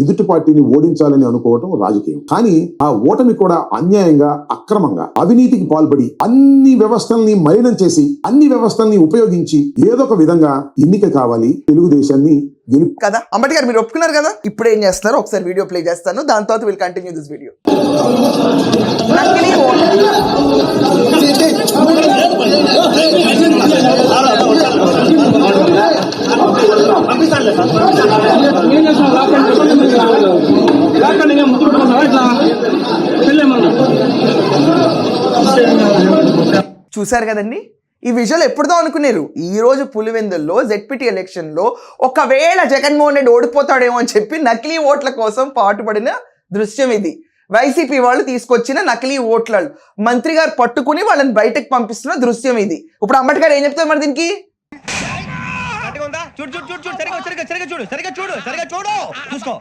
ఎదుటి పార్టీని ఓడించాలని అనుకోవటం రాజకీయం కానీ ఆ ఓటమి కూడా అన్యాయంగా అక్రమంగా అవినీతికి పాల్పడి అన్ని వ్యవస్థల్ని మలినం చేసి అన్ని వ్యవస్థల్ని ఉపయోగించి ఏదో ఒక విధంగా ఎన్నిక కావాలి తెలుగుదేశాన్ని కదా అంబటి గారు మీరు ఒప్పుకున్నారు కదా ఇప్పుడు ఏం చేస్తున్నారు ఒకసారి వీడియో ప్లే చేస్తాను దాని తర్వాత విల్ కంటిన్యూ దిస్ వీడియో ఏం చూశారు కదండి? ఈ విజువల్ ఎప్పుడుదో అనుకున్నారు ఈ రోజు పులివెందుల్లో జెడ్పీటీ ఎలక్షన్లో ఒకవేళ జగన్మోహన్ రెడ్డి ఓడిపోతాడేమో అని చెప్పి నకిలీ ఓట్ల కోసం పాటుపడిన దృశ్యం ఇది. వైసీపీ వాళ్ళు తీసుకొచ్చిన నకిలీ ఓట్ల మంత్రి గారు పట్టుకుని వాళ్ళని బయటకు పంపిస్తున్న దృశ్యం ఇది. ఇప్పుడు అంబటి గారు ఏం చెప్తారు మరి దీనికి? చూడు చూడు చూడు చూడు. సరిగా సరిగా సరిగా చూడు. సరిగా చూడు సరిగా చూడు. చూసుకో.